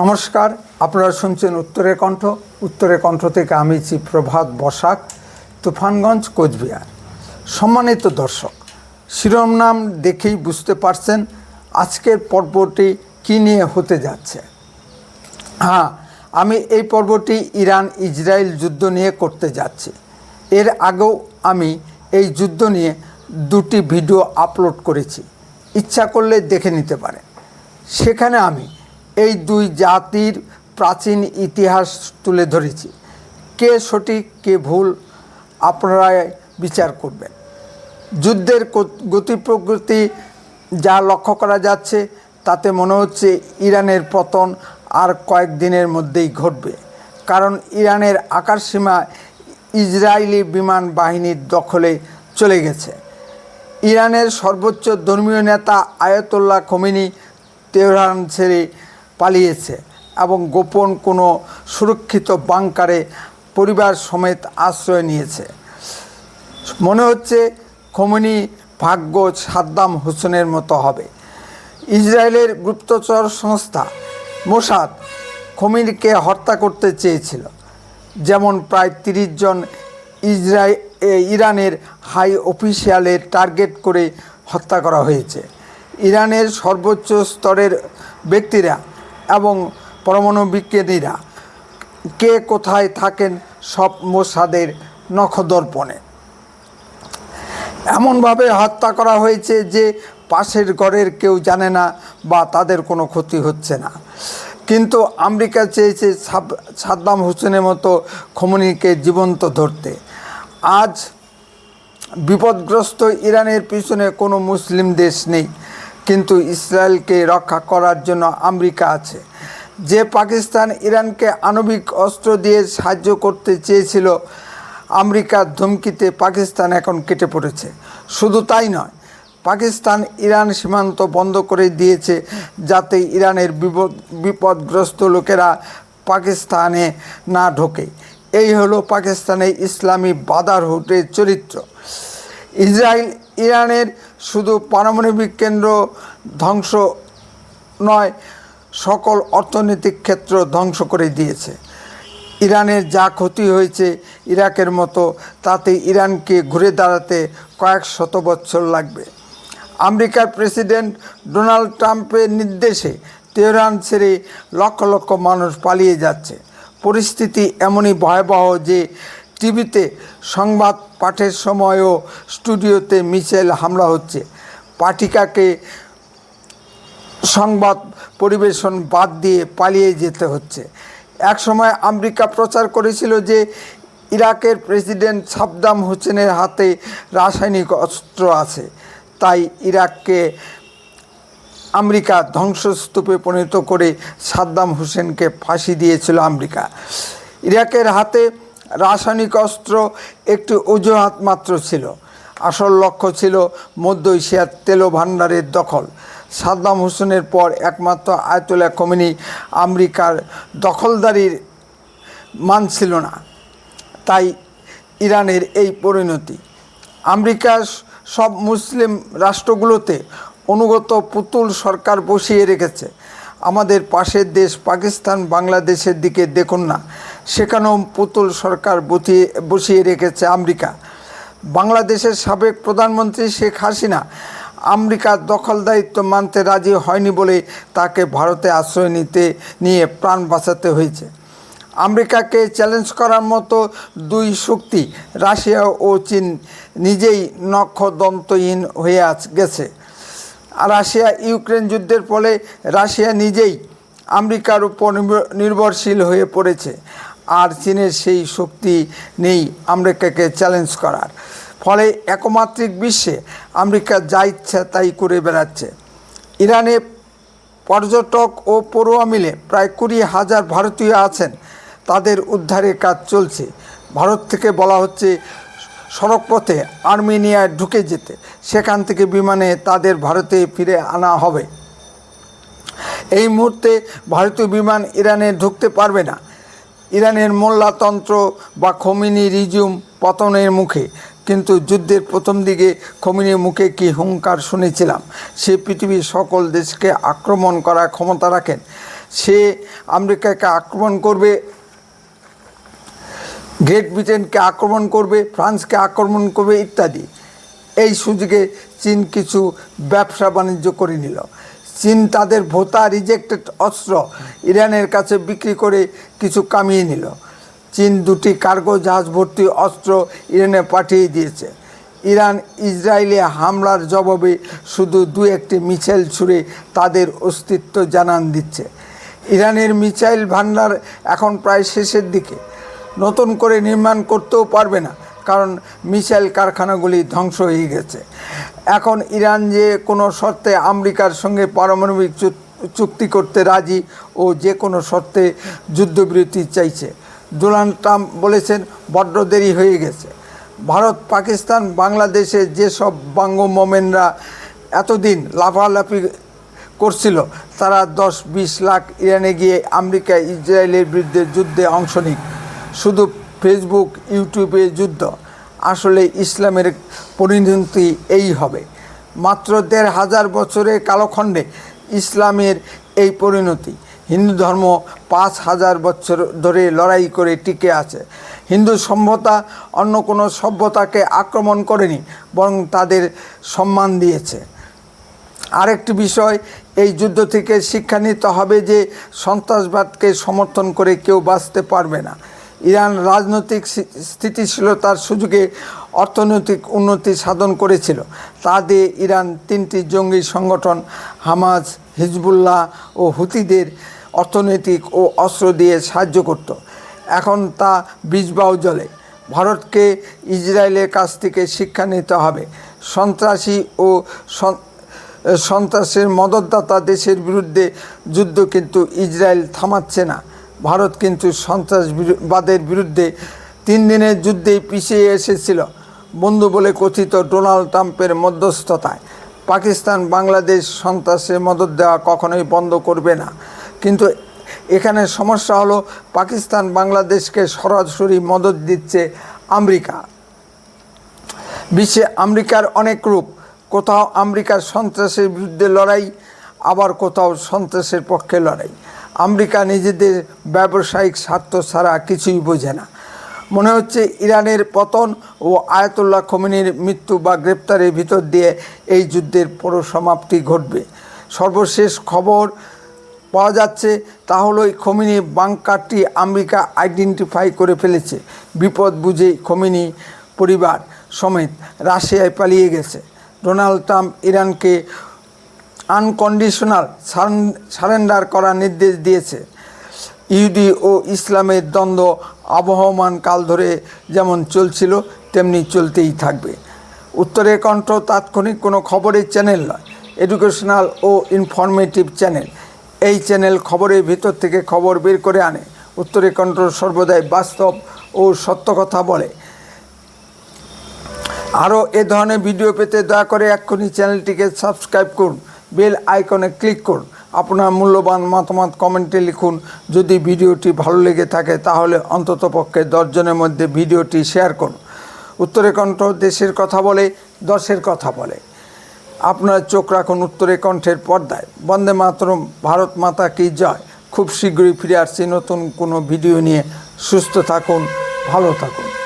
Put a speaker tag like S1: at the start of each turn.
S1: নমস্কার, আপনারা শুনছেন উত্তরের কণ্ঠ। উত্তরের কণ্ঠ থেকে আমি ছি প্রভাত বসাক, তুফানগঞ্জ, কোচবিহার। সম্মানিত দর্শক, শিরোনাম দেখেই বুঝতে পারছেন আজকের পর্বটি কী নিয়ে হতে যাচ্ছে। হ্যাঁ আমি এই পর্বটি ইরান ইসরায়েল যুদ্ধ নিয়ে করতে যাচ্ছি। এর আগেও আমি এই যুদ্ধ নিয়ে দুটি ভিডিও আপলোড করেছি। ইচ্ছা করলে দেখে নিতে পারেন। সেখানে আমি এই দুই জাতির প্রাচীন ইতিহাস তুলে ধরেছি। কে সঠিক, কে ভুল আপনারা বিচার করবেন। যুদ্ধের গতি প্রকৃতি যা লক্ষ্য করা যাচ্ছে, তাতে মনে হচ্ছে ইরানের পতন আর কয়েকদিনের মধ্যেই ঘটবে। কারণ ইরানের আকাশসীমা ইসরায়েলি বিমান বাহিনীর দখলে চলে গেছে। ইরানের সর্বোচ্চ ধর্মীয় নেতা আয়াতুল্লাহ খমিনি তেহরান ছেড়ে পালিয়েছে এবং গোপন কোনো সুরক্ষিত বাংকারে পরিবার সমেত আশ্রয় নিয়েছে। মনে হচ্ছে খমিনি ভাগ্য সাদ্দাম হোসেনের মতো হবে। ইসরায়েলের গুপ্তচর সংস্থা মোসাদ খমিনিকে হত্যা করতে চেয়েছিল, যেমন প্রায় তিরিশ জন ইসরায়েল ইরানের হাই অফিসিয়ালের টার্গেট করে হত্যা করা হয়েছে। ইরানের সর্বোচ্চ স্তরের ব্যক্তিরা এবং পরমাণু বিজ্ঞানীরা কে কোথায় থাকেন সব মোসাদের নখদর্পণে। এমনভাবে হত্যা করা হয়েছে যে পাশের ঘরের কেউ জানে না বা তাদের কোনো ক্ষতি হচ্ছে না। কিন্তু আমেরিকা চেয়েছে সাদ্দাম হোসেনের মতো খমনিকে জীবন্ত ধরতে। আজ বিপদগ্রস্ত ইরানের পিছনে কোনো মুসলিম দেশ নেই। কিন্তু ইসরায়েলকে রক্ষা করার জন্য আমেরিকা আছে। যে পাকিস্তান ইরানকে আণবিক অস্ত্র দিয়ে সাহায্য করতে চেয়েছিল আমেরিকার ধমকিতে পাকিস্তান এখন কেটে পড়েছে। শুধু তাই নয়, পাকিস্তান ইরান সীমান্ত বন্ধ করে দিয়েছে যাতে ইরানের বিপদ, বিপদগ্রস্ত লোকেরা পাকিস্তানে না ঢোকে। এই হলো পাকিস্তানে ইসলামী বাদারহুটের চরিত্র। ইসরায়েল, ইরানের শুধু পারমাণবিক কেন্দ্র ধ্বংস নয়, সকল অর্থনৈতিক ক্ষেত্র ধ্বংস করে দিয়েছে। ইরানের যা ক্ষতি হয়েছে ইরাকের মতো, তাতে ইরানকে ঘুরে দাঁড়াতে কয়েক শত বছর লাগবে। আমেরিকার প্রেসিডেন্ট ডোনাল্ড ট্রাম্পের নির্দেশে তেহরান ছেড়ে লক্ষ লক্ষ মানুষ পালিয়ে যাচ্ছে। পরিস্থিতি এমনই ভয়াবহ যে টিভিতে সংবাদ পাঠের সময়ও স্টুডিওতে মিসাইল হামলা হচ্ছে। পাঠিকাকে সংবাদ পরিবেশন বাদ দিয়ে পালিয়ে যেতে হচ্ছে। এক সময় আমেরিকা প্রচার করেছিল যে ইরাকের প্রেসিডেন্ট সাদ্দাম হোসেনের হাতে রাসায়নিক অস্ত্র আছে। তাই ইরাককে আমেরিকা ধ্বংসস্তূপে পরিণত করে সাদ্দাম হোসেনকে ফাঁসি দিয়েছিল আমেরিকা। ইরাকের হাতে রাসায়নিক অস্ত্র একটি অজুহাত মাত্র ছিল। আসল লক্ষ্য ছিল মধ্য এশিয়ার তেল ভাণ্ডারের দখল। সাদ্দাম হোসেনের পর একমাত্র আয়তুল্লাহ কমিনি আমেরিকার দখলদারির মানছিল না। তাই ইরানের এই পরিণতি। আমেরিকার সব মুসলিম রাষ্ট্রগুলোতে অনুগত পুতুল সরকার বসিয়ে রেখেছে। আমাদের পাশের দেশ পাকিস্তান, বাংলাদেশের দিকে দেখুন না। সেখানেও পুতুল সরকার বসিয়ে বসিয়ে রেখেছে আমেরিকা। বাংলাদেশের সাবেক প্রধানমন্ত্রী শেখ হাসিনা আমেরিকার দখলদারিত্ব মানতে রাজি হয়নি বলে তাকে ভারতে আশ্রয় নিতে, নিয়ে প্রাণ বাঁচাতে হয়েছে। আমেরিকাকে চ্যালেঞ্জ করার মতো দুই শক্তি, রাশিয়া ও চীন, নিজেই নক্ষদন্তহীন হয়ে গেছে। রাশিয়া ইউক্রেন যুদ্ধের ফলে রাশিয়া নিজেই আমেরিকার উপর নির্ভ- নির্ভরশীল হয়ে পড়েছে। আর চীনের সেই শক্তি নেই আমেরিকাকে চ্যালেঞ্জ করার। ফলে একমাত্রিক বিশ্বে আমেরিকা যা ইচ্ছা তাই করে বেড়াচ্ছে। ইরানে পর্যটক ও পড়ুয়া মিলে প্রায় কুড়ি হাজার ভারতীয় আছেন। তাদের উদ্ধারের কাজ চলছে। ভারত থেকে বলা হচ্ছে, সড়কপথে আর্মেনিয়ায় ঢুকে যেতে। সেখান থেকে বিমানে তাদের ভারতে ফিরে আনা হবে। এই মুহূর্তে ভারতীয় বিমান ইরানে ঢুকতে পারবে না। ইরানের মোল্লাতন্ত্র বা খমিনি রিজুম পতনের মুখে। কিন্তু যুদ্ধের প্রথম দিকে খমিনির মুখে কি হুঙ্কার শুনেছিলাম? সে পৃথিবীর সকল দেশকে আক্রমণ করার ক্ষমতা রাখেন। সে আমেরিকাকে আক্রমণ করবে, গ্রেট ব্রিটেনকে আক্রমণ করবে, ফ্রান্সকে আক্রমণ করবে, ইত্যাদি। এই সুযোগে চীন কিছু ব্যবসা বাণিজ্য করে নিল। চীন তাদের ভোতা রিজেক্টেড অস্ত্র ইরানের কাছে বিক্রি করে কিছু কামিয়ে নিল। চীন দুটি কার্গো জাহাজ ভর্তি অস্ত্র ইরানে পাঠিয়ে দিয়েছে। ইরান ইসরায়েলে হামলার জবাবে শুধু দু একটি মিসাইল ছুড়ে তাদের অস্তিত্ব জানান দিচ্ছে। ইরানের মিসাইল ভান্ডার এখন প্রায় শেষের দিকে। নতুন করে নির্মাণ করতেও পারবে না। কারণ মিসাইল কারখানাগুলি ধ্বংস হয়ে গেছে। এখন ইরান যে কোনো শর্তে আমেরিকার সঙ্গে পারমাণবিক চুক- চুক্তি করতে রাজি ও যে কোনো শর্তে যুদ্ধবিরতি চাইছে। ডোনাল্ড ট্রাম্প বলেছেন, বড্ড দেরি হয়ে গেছে। ভারত, পাকিস্তান, বাংলাদেশে যেসব বাঙ্গ মোমেনরা এতদিন লাফালাফি করছিল, তারা দশ বিশ লাখ ইরানে গিয়ে আমেরিকা ইসরায়েলের বিরুদ্ধে যুদ্ধে অংশ নিক। শুধু ফেসবুক ইউটিউবে যুদ্ধ। আসলে ইসলামের পরিণতি এই হবে। মাত্র দেড় হাজার বছরের কালখণ্ডে ইসলামের এই পরিণতি। হিন্দু ধর্ম পাঁচ হাজার বছর ধরে লড়াই করে টিকে আছে। হিন্দু সভ্যতা অন্য কোনো সভ্যতাকে আক্রমণ করেনি, বরং তাদের সম্মান দিয়েছে। আরেকটি বিষয়, এই যুদ্ধ থেকে শিক্ষা নিতে হবে যে সন্ত্রাসবাদকে সমর্থন করে কেউ বাঁচতে পারবে না। ইরান রাজনৈতিক স্থিতিশীলতার সুযোগে অর্থনৈতিক উন্নতি সাধন করেছিল। তা দিয়ে ইরান তিনটি জঙ্গি সংগঠন হামাজ হিজবুল্লাহ ও হুতিদের অর্থনৈতিক ও অস্ত্র দিয়ে সাহায্য করত। এখন তা বীজবাও জলে ভারতকে ইসরায়েলের কাছ থেকে শিক্ষা নিতে হবে। সন্ত্রাসী ও সন- সন্ত্রাসের মদতদাতা দেশের বিরুদ্ধে যুদ্ধ কিন্তু ইসরায়েল থামাচ্ছে না। ভারত কিন্তু সন্ত্রাসবাদের বিরুদ্ধে তিন দিনের যুদ্ধেই পিছিয়ে এসেছিল। বন্ধু বলে কথিত ডোনাল্ড ট্রাম্পের মধ্যস্থতায়। পাকিস্তান, বাংলাদেশ সন্ত্রাসের মদত দেওয়া কখনোই বন্ধ করবে না। কিন্তু এখানে সমস্যা হলো পাকিস্তান, বাংলাদেশকে সরাসরি মদত দিচ্ছে আমেরিকা। বিশ্বে আমেরিকার অনেক রূপ। কোথাও আমেরিকার সন্ত্রাসের বিরুদ্ধে লড়াই, আবার কোথাও সন্ত্রাসের পক্ষে লড়াই। আমেরিকা নিজেদের ব্যবসায়িক স্বার্থ ছাড়া কিছুই বোঝে না। মনে হচ্ছে ইরানের পতন ও আয়াতুল্লাহ খমিনীর মৃত্যু বা গ্রেপ্তারের ভিতর দিয়ে এই যুদ্ধের পরিসমাপ্তি ঘটবে। সর্বশেষ খবর পাওয়া যাচ্ছে, তা হলো খমিনি বাংকারটি আমেরিকা আইডেন্টিফাই করে ফেলেছে। বিপদ বুঝে খমিনি পরিবার সমেত রাশিয়ায় পালিয়ে গেছে। ডোনাল্ড ট্রাম্প ইরানকে আনকন্ডিশনাল সারেন্ডার করার নির্দেশ দিয়েছে। ইহুদি ও ইসলামের দ্বন্দ্ব আবহমান কাল ধরে যেমন চলছিল, তেমনি চলতেই থাকবে। উত্তরের কণ্ঠ তাৎক্ষণিক কোনো খবরের চ্যানেল নয়, এডুকেশনাল ও ইনফরমেটিভ চ্যানেল। এই চ্যানেল খবরের ভিতর থেকে খবর বের করে আনে। উত্তরের কণ্ঠ সর্বদাই বাস্তব ও সত্য কথা বলে। আরও এ ধরনের ভিডিও পেতে দয়া করে এক্ষুনি চ্যানেলটিকে সাবস্ক্রাইব করুন। বেল আইকনে ক্লিক করুন। আপনার মূল্যবান মতামত কমেন্টে লিখুন। যদি ভিডিওটি ভালো লেগে থাকে, তাহলে অন্ততপক্ষে দশজনের মধ্যে ভিডিওটি শেয়ার করুন। উত্তরে কণ্ঠ দেশের কথা বলে, দশের কথা বলে। আপনার চোখ রাখুন উত্তরে কণ্ঠের পর্দায়। বন্দে মাতরম, ভারত মাতা কি জয়? খুব শীঘ্রই ফিরে আসছি নতুন কোনো ভিডিও নিয়ে। সুস্থ থাকুন, ভালো থাকুন।